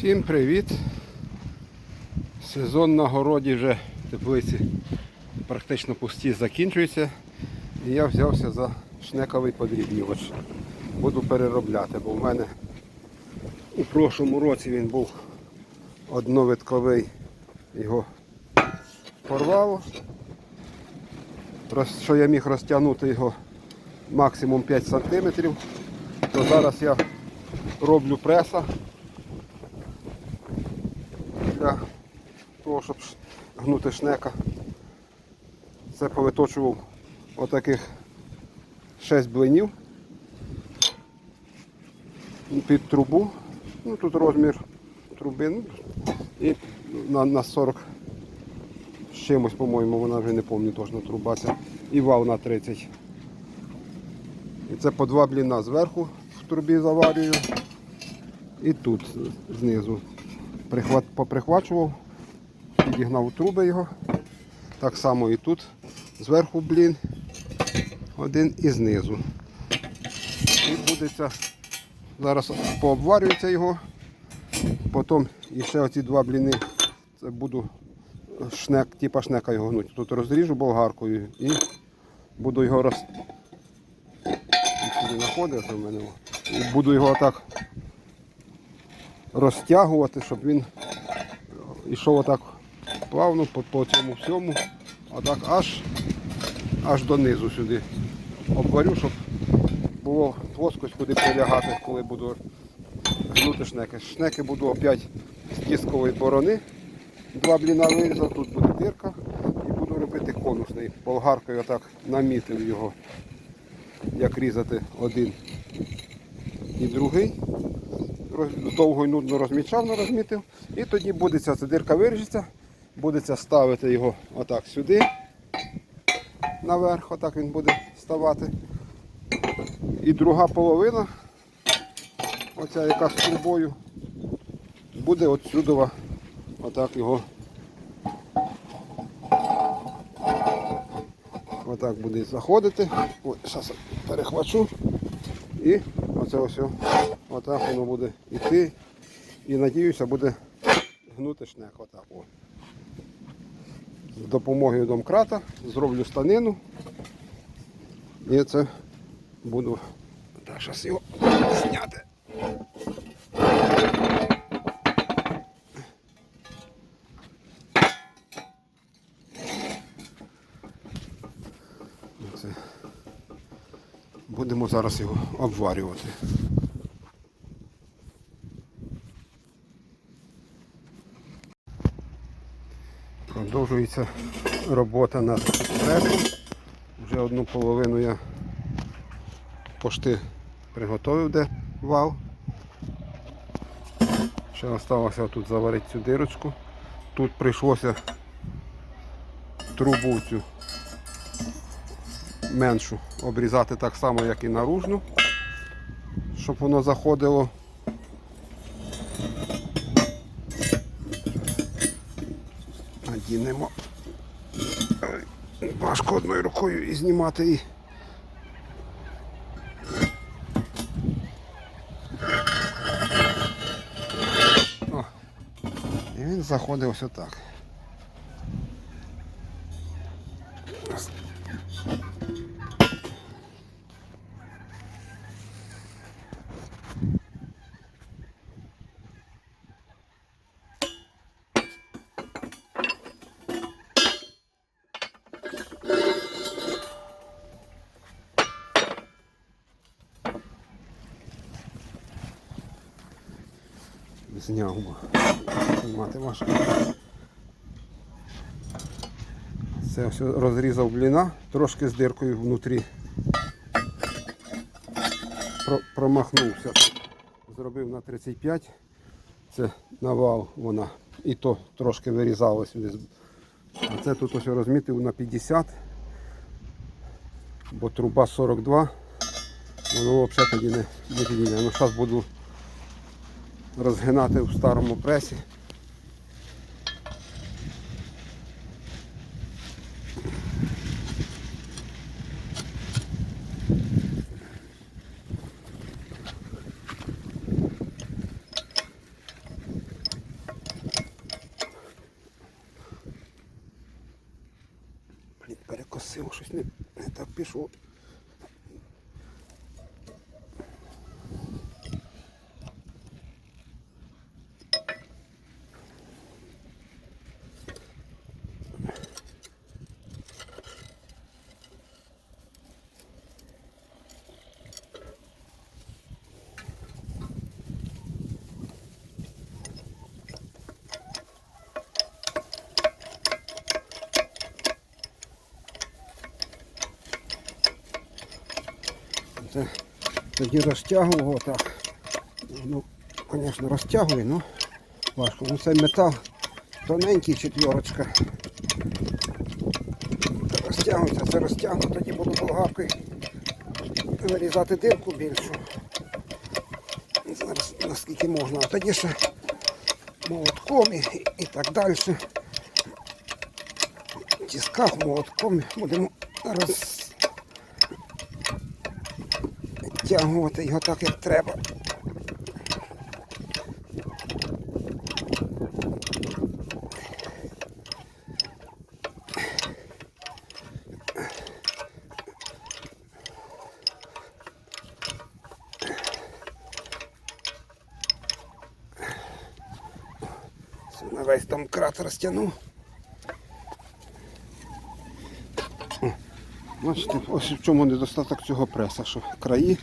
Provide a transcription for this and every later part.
Всім привіт! Сезон на городі вже теплиці практично пусті закінчується. І я взявся за шнековий подрібнювач. Буду переробляти, бо в мене у прошлому році він був одновитковий, його порвало. Що я міг розтягнути його максимум 5 см, то зараз я роблю преса для того, щоб гнути шнека. Це повиточував отаких 6 блинів під трубу. Ну, тут розмір труби ну, і на, на 40 з чимось, по-моєму, вона вже не пам'ятаю точно труба ця. І вал на 30. І це по два бліна зверху в трубі заварюю. І тут знизу прихват, поприхвачував, підігнав труби його. Так само і тут зверху блін, один і знизу. І буде це, зараз пообварюється його, потім ще оці два бліни, це буду шнек, типа шнека його гнути. Тут розріжу болгаркою і буду його роз... Знаходиться в мене. Буду його так розтягувати, щоб він йшов отак плавно по, по цьому всьому, отак аж, аж донизу сюди. Обварю, щоб було плоскость, куди прилягати, коли буду гнути шнеки. Шнеки буду опять з дискової борони. Два бліна вирізав, тут буде дирка і буду робити конусний. Болгаркою отак намітив його, як різати один і другий довго і нудно розмічав, не розмітив. І тоді буде ця дирка виріжеться, будеться ставити його отак сюди, наверх, отак він буде ставати. І друга половина, оця яка з трубою, буде отсюдова, отак його. Отак буде заходити. Ой, зараз перехвачу. І оце ось. Отак воно буде йти. І надіюся, буде гнути шнек. Отак. О. З допомогою домкрата зроблю станину. І це буду. Зараз його зняти. Будемо зараз його обварювати. Продовжується робота над пресом. Вже одну половину я пошти приготовив, де вал. Ще залишилося тут заварити цю дирочку. Тут прийшлося трубу цю меншу обрізати так само, як і наружну, щоб воно заходило. Надінемо. Важко одною рукою і знімати і. О, і він заходить ось отак. Бо знімати важко. Це все розрізав бліна, трошки з диркою внутрі. Про, промахнувся. Зробив на 35. Це навал вона. І то трошки вирізало сюди. А це тут ось розмітив на 50, бо труба 42. Воно взагалі тоді не, не підійде. Ну, зараз буду розгинати в старому пресі. Перекосив щось не, не так пішло. Це тоді розтягував отак. Ну, звісно, розтягує, ну важко. Ну цей метал тоненький четверочка. Розтягується, це розтягну, тоді буду болгаркою вирізати дирку більшу. Зараз наскільки можна, а тоді ще молотком і, і так далі. В тисках молотком будемо розтягувати його так, як треба. Весь там крат розтягнув. Бачите, ось в чому недостаток цього преса, що краї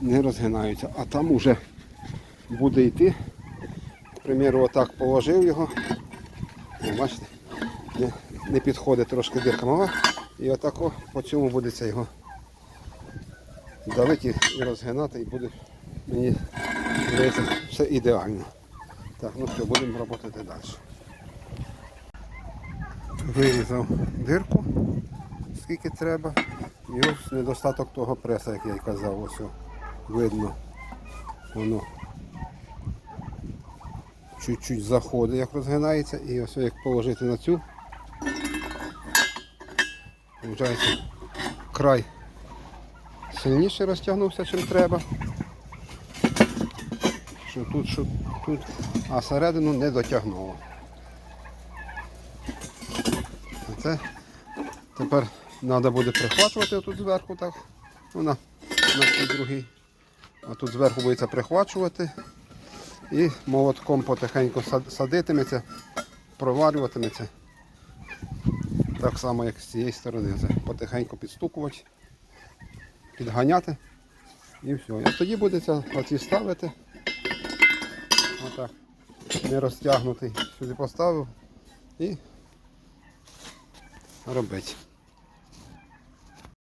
не розгинаються, а там уже буде йти. К примеру, отак положив його. Бачите, не, підходить трошки дирка мала. І отак по цьому буде це його давити і розгинати, і буде мені здається все ідеально. Так, ну все, будемо працювати далі. Вирізав дирку, скільки треба. І ось недостаток того преса, як я й казав, ось видно. Воно чуть-чуть заходить, як розгинається, і ось як положити на цю. Виходить, край сильніше розтягнувся, чим треба. Що тут, що тут, а середину не дотягнуло. Це тепер треба буде прихвачувати тут зверху так. Ну, на, цей другий. А тут зверху буде прихвачувати і молотком потихеньку садитиметься, проварюватиметься. Так само, як з цієї сторони. Це потихеньку підстукувати, підганяти і все. І тоді будете оці ставити. Отак. Не розтягнутий. Сюди поставив і робити.